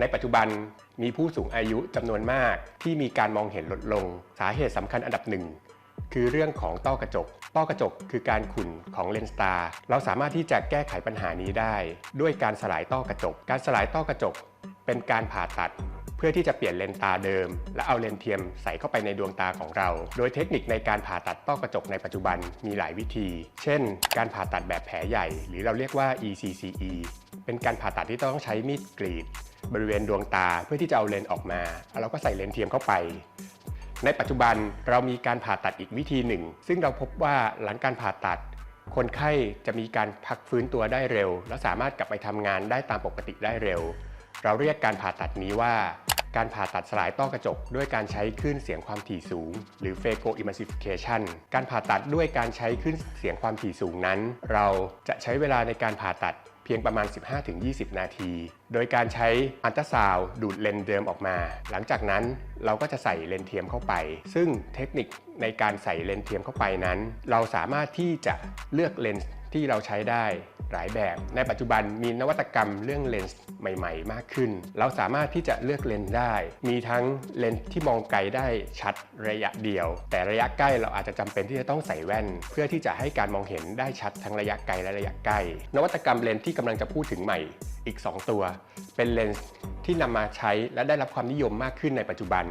ในปัจจุบันมีผู้สูงอายุจำนวนมากที่มีการมองเห็นลดลง สาเหตุสำคัญอันดับหนึ่งคือเรื่องของต้อกระจก ต้อกระจกคือการขุ่นของเลนส์ตา เราสามารถที่จะแก้ไขปัญหานี้ได้ ด้วยการสลายต้อกระจก การสลายต้อกระจก เป็นการผ่าตัด เพื่อที่จะเปลี่ยนเลนส์ตาเดิม และเอาเลนส์เทียมใส่เข้าไปในดวงตาของเรา โดยเทคนิคในการผ่าตัดต้อกระจกในปัจจุบันมีหลายวิธี เช่น การผ่าตัดแบบแผลใหญ่ หรือเราเรียกว่า ECCE เป็นการผ่าตัดที่ต้องใช้มีดกรีด บริเวณดวงตาเพื่อที่จะเอาเลนส์ออกมาแล้วเราก็ใส่เลนส์เทียมเข้าไป ในปัจจุบันเรามีการผ่าตัดอีกวิธีหนึ่ง ซึ่งเราพบว่าหลังการผ่าตัด คนไข้จะมีการพักฟื้นตัวได้เร็ว และสามารถกลับไปทำงานได้ตามปกติได้เร็ว เราเรียกการผ่าตัดนี้ว่าการผ่าตัดสลายต้อกระจก ด้วยการใช้คลื่นเสียงความถี่สูง หรือ phaco emulsification การผ่าตัดด้วยการใช้คลื่นเสียงความถี่สูงนั้น เราจะใช้เวลาในการผ่าตัด พียงประมาณ 15-20 นาที โดยการใช้อันตราซาวดูดเลนส์เดิมออกมา หลังจากนั้นเราก็จะใส่เลนเทียมเข้าไป ซึ่งเทคนิคในการใส่เลนเทียมเข้าไปนั้น เราสามารถที่จะเลือกเลนส์ที่เราใช้ได้ หลายแบบ ในปัจจุบันมีนวัตกรรมเรื่องเลนส์ใหม่ ๆ มากขึ้น เราสามารถที่จะเลือกเลนส์ได้ มีทั้งเลนส์ที่มองไกลได้ชัดระยะเดียว แต่ระยะใกล้เราอาจจะจำเป็นที่จะต้องใส่แว่น เพื่อที่จะให้การมองเห็นได้ชัดทั้งระยะไกลและระยะใกล้ นวัตกรรมเลนส์ที่กำลังจะพูดถึงใหม่อีก 2 ตัว เป็นเลนส์ที่นำมาใช้และได้รับความนิยมมากขึ้นในปัจจุบัน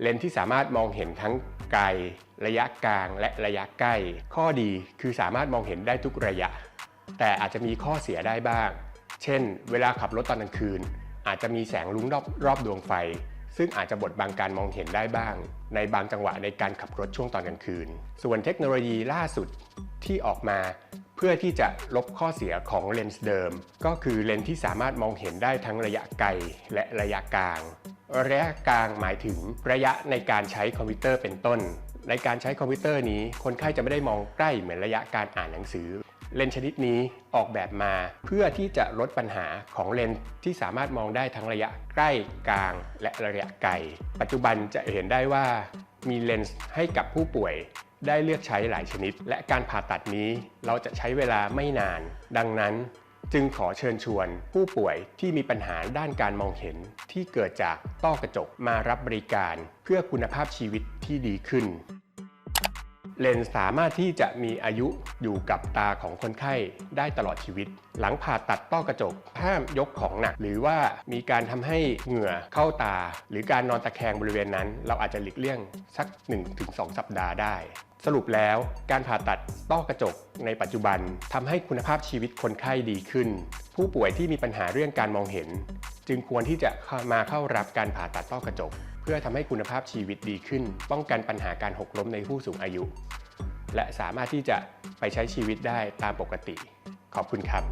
เลนส์ที่สามารถมองเห็นทั้งไกล ระยะกลางและระยะใกล้ ข้อดีคือสามารถมองเห็นได้ทุกระยะ แต่อาจจะมีข้อเสียได้บ้าง เช่น เวลาขับรถตอนกลางคืน อาจจะมีแสงลุ้งรอบรอบดวงไฟ ซึ่งอาจจะบดบังการมองเห็นได้บ้าง ในบางจังหวะในการขับรถช่วงตอนกลางคืน ส่วนเทคโนโลยีล่าสุดที่ออกมา เพื่อที่จะลบข้อเสียของเลนส์เดิม ก็คือเลนส์ที่สามารถมองเห็นได้ทั้งระยะไกลและระยะกลาง ระยะกลางหมายถึงระยะในการใช้คอมพิวเตอร์เป็นต้นในการใช้คอมพิวเตอร์นี้ คนไข้จะไม่ได้มองใกล้เหมือนระยะการอ่านหนังสือ เลนส์ชนิดนี้ออกแบบมา เพื่อที่จะลดปัญหาของเลนส์ที่สามารถมองได้ทั้งระยะใกล้กลาง และระยะไกล ปัจจุบันจะเห็นได้ว่ามีเลนส์ให้กับผู้ป่วยได้เลือกใช้หลายชนิด และการผ่าตัดนี้เราจะใช้เวลาไม่นาน ดังนั้นจึงขอเชิญชวนผู้ป่วยที่มีปัญหาด้านการมองเห็นที่เกิดจากต้อกระจกมารับบริการ เพื่อคุณภาพชีวิตที่ดีขึ้น เลนส์สามารถที่จะมีอายุอยู่กับตาของคนไข้ได้ตลอดชีวิต หลังผ่าตัดต้อกระจกห้ามยกของหนัก หรือว่ามีการทำให้เหงื่อเข้าตา หรือการนอนตะแคงบริเวณนั้น เราอาจจะหลีกเลี่ยงสัก 1-2 สัปดาห์ได้ สรุปแล้วการผ่าตัดต้อกระจกในปัจจุบันทำให้คุณภาพชีวิตคนไข้ดีขึ้น ผู้ป่วยที่มีปัญหาเรื่องการมองเห็น จึงควรที่จะมาเข้ารับการผ่าตัดต้อกระจก เพื่อทำให้คุณภาพชีวิตดีขึ้น ป้องกันปัญหาการหกล้มในผู้สูงอายุ และสามารถที่จะไปใช้ชีวิตได้ตามปกติ ขอบคุณครับ